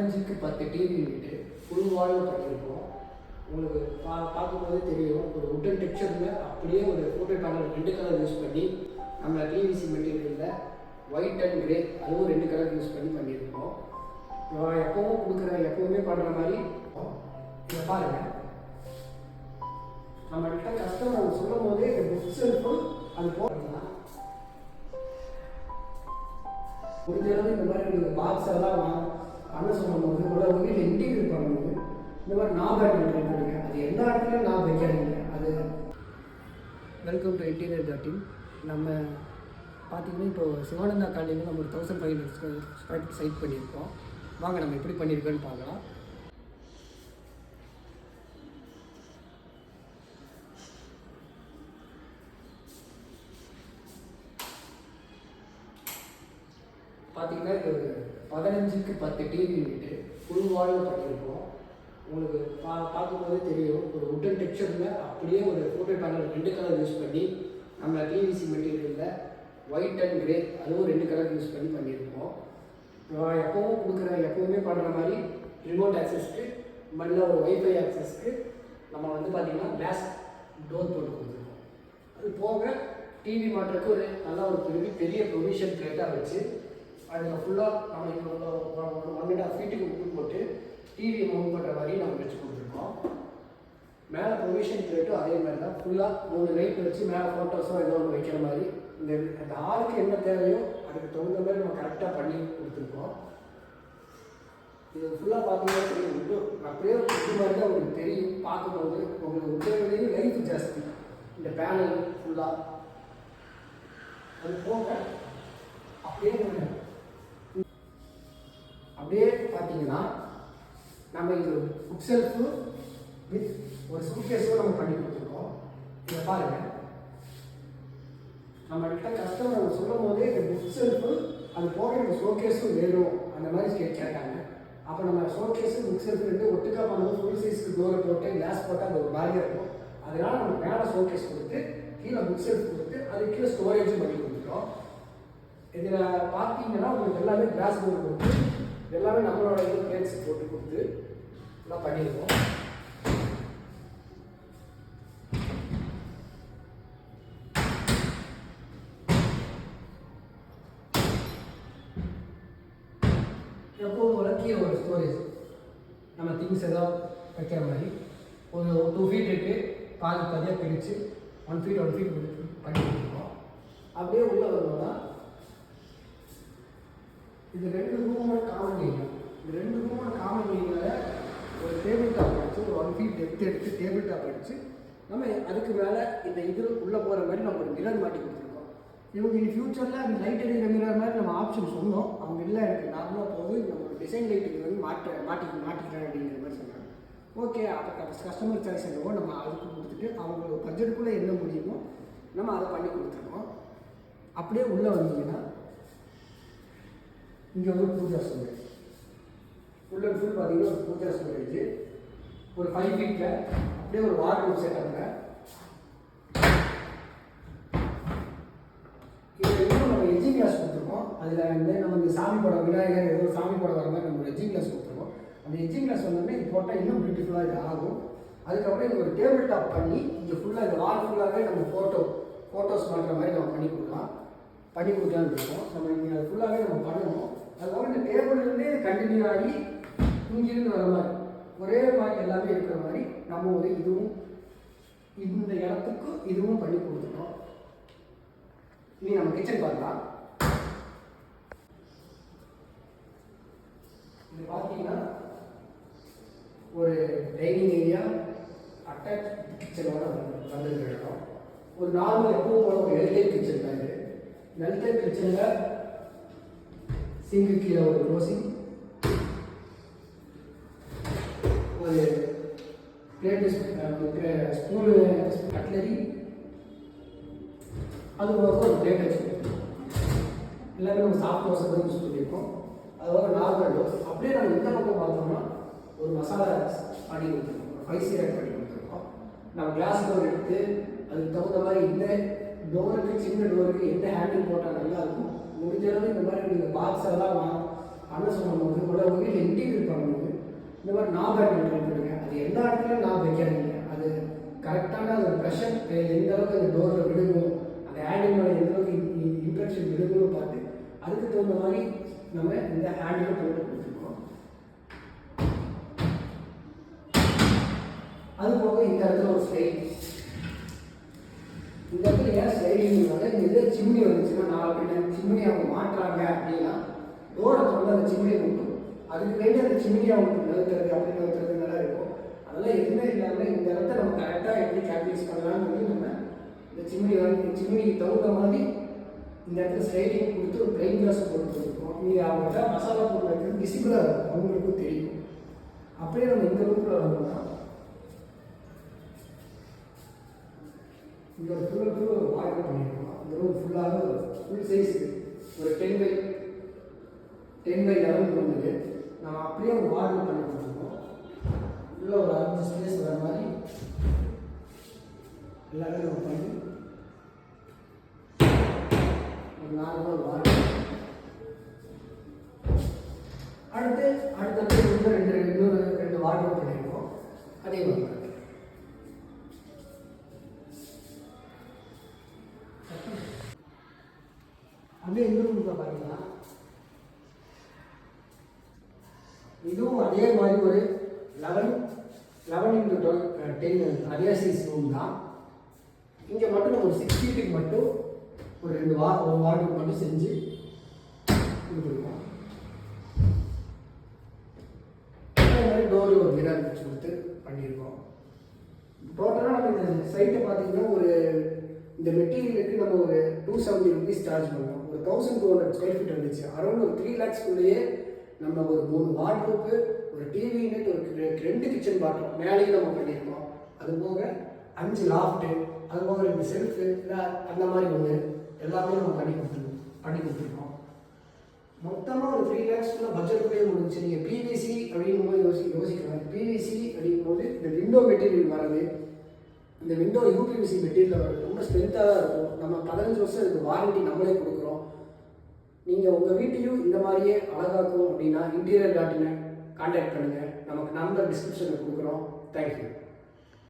பதினஞ்சுக்கு பத்து TV unit full வால்ல பண்ணியிருக்கோம் உங்களுக்கு பா பார்க்கும்போதே தெரியும். ஒரு உட்டன் டெக்ஸ்டரில் அப்படியே ஒரு ஃபோட்டோ பேனல் ரெண்டு கலர் யூஸ் பண்ணி நம்ம பிவிசி மெட்டீரியலில் ஒயிட் அண்ட் கிரே அதுவும் ரெண்டு கலர் யூஸ் பண்ணி பண்ணியிருக்கோம். நான் எப்பவும் கொடுக்குற எப்பவுமே பண்ணுற மாதிரி இதை பாருங்கள் கஷ்டம் கஸ்டமர் சொல்லும் போதே இந்த புக் அது போடுறீங்களா ஒரு தடவை இந்த மாதிரி நீங்கள் அண்ணன் சொல்லும்போது கூட வீட்டில் இன்டீரியர் பண்ணும்போது இந்த மாதிரி நாபாட் ட்ரை பண்ணுங்க அது எல்லா இடத்துலையும் நான் வைக்காதீங்க அது வெல்கம் டு இன்டீரியர் டாட் நம்ம பார்த்தீங்கன்னா இப்போ சிவானந்தா காலேஜில் நம்ம ஒரு thousand five hundred square square side பண்ணியிருக்கோம். வாங்க நம்ம எப்படி பண்ணியிருக்கோன்னு பார்க்கலாம். பார்த்தீங்கன்னா இது பதினஞ்சுக்கு பத்து டிவி யூனிட்டு ஃபுல் வாலில் பண்ணியிருக்கோம். உங்களுக்கு பா பார்க்கும்போதே தெரியும். ஒரு உட்டன் டெக்ஸ்டரில் அப்படியே ஒரு ஃபோட்டோ பேனல் ரெண்டு கலர் யூஸ் பண்ணி நம்ம டிவிசி மெட்டீரியலில் ஒயிட் அண்ட் கிரே அதுவும் ரெண்டு கலர் யூஸ் பண்ணி பண்ணியிருக்கோம். நான் எப்போவும் கொடுக்குற எப்போவுமே பண்ணுற மாதிரி ரிமோட் ஆக்சஸ்க்கு மண்ணில் ஒரு ஒய்ஃபை ஆக்சஸ்க்கு நம்ம வந்து பார்த்திங்கன்னா கிளாஸ் டோர் போட்டு கொடுத்துருக்கோம். அது போக டிவி மாட்டுறதுக்கு ஒரு நல்ல ஒரு பெரிய பெரிய ப்ரொவிஷன் பிளேட்டாக வச்சு அதில் ஃபுல்லாக நம்ம இப்போ ஒன் அண்ட் ஆஃப் ஃபீட்டுக்கு உப்பு போட்டு டிவி மூவ் பண்ணுற மாதிரி நம்ம வச்சு கொடுத்துருக்கோம். மேலே ப்ரொவிஷன் பிளேட்டும் அதே மாதிரி தான். ஃபுல்லாக மூணு லைட் வச்சு மேலே ஃபோட்டோஸோ ஏதோ ஒன்று வைக்கிற மாதிரி. இந்த அந்த ஆளுக்கு என்ன தேவையோ அதுக்கு தகுந்த மாதிரி நம்ம கரெக்டாக பண்ணி கொடுத்துருக்கோம். இது ஃபுல்லாக பார்த்தீங்கன்னா தெரியும். அப்படியே இது மாதிரி தான் உங்களுக்கு தெரியும். பார்க்கும்போது உங்களுக்கு உட்டையிலேயே லைஃப் ஜாஸ்தி. இந்த பேனல் ஃபுல்லாக அது போக நம்ம ஒரு புக் செல்ஃபு வித் ஒரு சூட்கேஸும் நம்ம பண்ணி கொடுத்துருக்கோம். இதை பாருங்கள் நம்மள்கிட்ட கஸ்டமர் சொல்லும் போதே இந்த புக் செல்ஃபு அது போக இந்த ஷோகேஸும் வேணும். அந்த மாதிரி கே கேட்டாங்க. அப்போ நம்ம ஷோகேஸும் புக் செல்ஃப் ரெண்டு ஒட்டுக்கா பண்ணும்போது ஃபுல் சைஸ்க்கு டோரை போட்டு கிளாஸ் போட்டு அது ஒரு மாதிரியாக இருக்கும். அதனால நம்ம மேலே ஷோகேஸ் கொடுத்து கீழே புக் செல்ஃப் கொடுத்து அது கீழே ஸ்டோரேஜும் பண்ணி கொடுத்துருக்கோம் இதில் பார்த்தீங்கன்னா உங்களுக்கு எல்லாமே கிளாஸ் போர்டு கொடுத்து எல்லாமே நம்மளோட இது பிளேட்ஸ் போட்டு கொடுத்து எல்லாம் பண்ணியிருக்கோம் எப்போவும் போல கீழே ஒரு ஸ்டோரேஜ் நம்ம திங்ஸ் ஏதாவது வைக்கிற மாதிரி. ஒரு டூ ஃபீட் இருக்குது பாதி பாதியாக பிரித்து ஒன் ஃபீட் ஒன் ஃபீட் பண்ணி கொடுத்துருக்கோம். அப்படியே உள்ளே வந்தோம்னா இது ரெண்டு ரூமோட காமன் ஏரியா இது ரெண்டு ரூமோட காமன் ஏரியாவில் ஒரு டேபிள் டாப் அடிச்சு ஒரு ஒன் ஃபீட் டெப்த் எடுத்து டேபிள் டாப் அடிச்சு நம்ம அதுக்கு மேலே இந்த இது உள்ளே போகிற மாதிரி நம்ம ஒரு மிரர் மாட்டி கொடுத்துருக்கோம். இவங்க இனி ஃபியூச்சரில் அந்த லைட் எரியிற மிரர் மாதிரி நம்ம ஆப்ஷன் சொன்னோம். அவங்க இல்லை எனக்கு நார்மலாக போகுது. நம்ம டிசைன் லைட்டுக்கு வந்து மாட்ட மாட்டி மாட்டிக்கிறேன் அப்படிங்கிற மாதிரி சொன்னாங்க. ஓகே அப்போ கஸ்டமர் சாய்ஸ் என்னவோ நம்ம அதுக்கு கொடுத்துட்டு அவங்களோட பட்ஜெட்டுக்குள்ளே என்ன முடியுமோ நம்ம அதை பண்ணி கொடுத்துருக்கோம். அப்படியே உள்ளே வந்தீங்கன்னா இங்கே ஒரு பூஜா சொல்லுங்கள் ஃபுல் அண்ட் ஃபுல் பார்த்தீங்கன்னா ஒரு பூஜா ஸ்டோரேஜ் ஒரு ஃபைவ் ஃபீட்டில் அப்படியே ஒரு வார்ட்ரோப் செட்டப்பில் இதில் இன்னும் நம்ம கிளாஸ் கொடுத்துருக்கோம். அதில் வந்து நம்ம இந்த சாமி படம் விநாயகர் ஏதோ சாமி படம் வர மாதிரி நம்ம எஜிங் கிளாஸ் கொடுத்துருக்கோம். அந்த எஜிங் கிளாஸ் வந்தோடனே இது போட்டால் இன்னும் பியூட்டிஃபுல்லாக இது ஆகும். அதுக்கப்புறம் இது ஒரு டேபிள் டாப் பண்ணி இங்கே ஃபுல்லாக இந்த வால் ஃபுல்லாகவே நம்ம ஃபோட்டோ ஃபோட்டோஸ் பண்ணுற மாதிரி நம்ம பண்ணி கொடுக்கலாம். பண்ணி கொடுக்கலான்னு இருக்கோம். நம்ம இங்கே அது ஃபுல்லாகவே நம்ம பண்ணணும். அதுக்கப்புறம் இந்த டேபிள்லேருந்தே கண்டினியூ ஆகி இங்கிருந்து வர மாதிரி ஒரே மாதிரி எல்லாமே இருக்கிற மாதிரி நம்ம ஒரு இதுவும் இந்த இடத்துக்கும் இதுவும் பண்ணி கொடுத்துட்டோம். இனி நம்ம கிச்சன் பார்க்கலாம். இது பார்த்தீங்கன்னா ஒரு டைனிங் ஏரியா அட்டாச் கிச்சனோட வந்துருக்கிற இடம். ஒரு நார்மல் எப்பவும் போல ஒரு எல்டேட் கிச்சன் தான் இது. எல்டேட் கிச்சனில் சிங்கு கீழே ஒரு ரோசிங் ஒரு பிளேட்டு ஸ்கூலு கட்லரி அது போக ஒரு பிளேட் வச்சுருக்கோம் எல்லாமே நம்ம சாஃப்ட் தோசை தான் யூஸ் பண்ணியிருக்கோம். அது போக நார்மல் டோஸ் அப்படியே நம்ம இந்த பக்கம் பார்த்தோம்னா ஒரு மசாலா பண்ணி கொடுத்துருக்கோம். ஒரு ஃபைவ் சீரட் பண்ணி கொடுத்துருக்கோம். நம்ம கிளாஸ் டோர் எடுத்து அதுக்கு தகுந்த மாதிரி இந்த டோருக்கு சின்ன டோருக்கு எந்த ஹேண்டில் போட்டால் நல்லா இருக்கும் முடிஞ்ச அளவு இந்த மாதிரி நீங்கள் பாக்ஸ் எல்லாம் வாங்க பண்ண சொல்லும்போது உள்ள வீட்டில் இன்டீரியர் பண்ணும்போது இந்த மாதிரி நாப் ஹேண்டில் அது எல்லா இடத்துலையும் நான் வைக்காதீங்க அது கரெக்டான அந்த ப்ரெஷர் எந்த அளவுக்கு அந்த டோரில் விழுகும் அந்த ஹேண்டில் எந்த அளவுக்கு இன்ஃபெக்ஷன் விழுகும்னு பார்த்து அதுக்கு தகுந்த மாதிரி நம்ம இந்த ஹேண்டில் பண்ணிட்டு கொடுத்துருக்கோம். அது போக இந்த இடத்துல ஒரு ஸ்லைட் இந்த இடத்துல ஏன் ஸ்லைடிங்னால இந்த இது சிம்னி வந்துச்சுன்னா நான் பின்ன சிம்னி அவங்க மாட்டுறாங்க அப்படின்னா டோரை தொடர்ந்து அந்த சிம்னியை மட்டும் அதுக்கு வேண்டி அந்த சிம்னியை அவங்க நிறுத்துறது அப்படி நிறுத்துறது நல்லா இருக்கும். அதெல்லாம் எதுவுமே இல்லாமல் இந்த இடத்த நம்ம கரெக்டாக எப்படி கேல்குலேட் பண்ணலாம்னு சொல்லி நம்ம இந்த சிம்னி வந்து சிம்னிக்கு தகுந்த மாதிரி இந்த இடத்துல ஸ்லைடிங் கொடுத்து ஒரு பிரெயின் கிளாஸ் போட்டு கொடுப்போம் நீங்கள் அவங்கள்ட்ட மசாலா பொருள் வைக்கிறது விசிபிளாக இருக்கும். அவங்களுக்கும் தெரியும். அப்படியே நம்ம இந்த ரூமில் வரணும்னா இங்கே ஒரு ஃபுல்லாக ஃபுல்லாக ஒரு வாய்ப்பு பண்ணியிருக்கோம். இந்த ரூம் ஃபுல்லாக ஒரு ஃபுல் சைஸ் ஒரு ten by ten by eleven வந்தது நம்ம அப்படியே ஒரு வாட்டர் பண்ணி கொடுத்துருக்கோம். உள்ளே ஒரு அஞ்சு ஸ்பேஸ் வர மாதிரி எல்லாமே நம்ம பண்ணி ஒரு நார்மல் வாட்டர் அடுத்து அடுத்தடுத்து இன்னும் ரெண்டு இன்னொரு ரெண்டு வாட்டர் பண்ணியிருக்கோம் அதே மாதிரி அப்படியே இன்னொரு ரூமுக்கு அதே மாதிரி ஒரு eleven eleven into twelve ten அதே சைஸ் ரூம் தான். இங்கே மட்டும் நம்ம ஒரு சிக்ஸ் சீட்டுக்கு மட்டும் ஒரு ரெண்டு வா ஒரு வார்டுக்கு மட்டும் செஞ்சு கொடுத்துருக்கோம் அதே மாதிரி டோரில் ஒரு மிரர் வச்சு கொடுத்து பண்ணியிருக்கோம். டோட்டலாக நம்ம இந்த சைட்டை பார்த்தீங்கன்னா ஒரு இந்த மெட்டீரியலுக்கு நம்ம ஒரு டூ செவன்ட்டி ருபீஸ் சார்ஜ் பண்ணோம் ஒரு thousand two hundred square feet இருந்துச்சு. அரௌண்ட் ஒரு த்ரீ லேக்ஸ்க்குள்ளேயே நம்ம ஒரு மூணு வார்ட்ரோப்பு ஒரு டிவி யூனிட் ஒரு ரெண்டு கிச்சன் பாத்ரூம் மேலேயும் நம்ம பண்ணியிருக்கோம். அது போக அஞ்சு லாஃப்ட்டு அது போக ரெண்டு செல்ஃபு அந்த மாதிரி ஒன்று எல்லாமே நம்ம பண்ணி கொடுத்துருக்கோம் பண்ணி கொடுத்துருக்கோம். மொத்தமாக ஒரு த்ரீ லேக்ஸ்க்குள்ள பட்ஜெட்டுக்குள்ளேயே முடிஞ்சு நீங்கள் பிவிசி அப்படிங்கும் போது யோசி யோசிக்கலாம். பிவிசி அப்படிங்கும் போது இந்த விண்டோ மெட்டீரியல் வரது இந்த விண்டோ யூபிவிசி மெட்டீரியல் வரது ரொம்ப ஸ்ட்ரென்த்தாக தான் இருக்கும். நம்ம பதினஞ்சு வருஷம் இதுக்கு வாரண்டி நம்மளே கொடுக்குறோம். நீங்கள் உங்கள் வீட்டையும் இந்த மாதிரியே அழகாக்கும் அப்படின்னா இன்டீரியர் டாட் கான்டாக்ட் பண்ணுங்கள் நமக்கு நம்பர் டிஸ்கிரிப்ஷனில் கொடுக்குறோம். தேங்க்யூ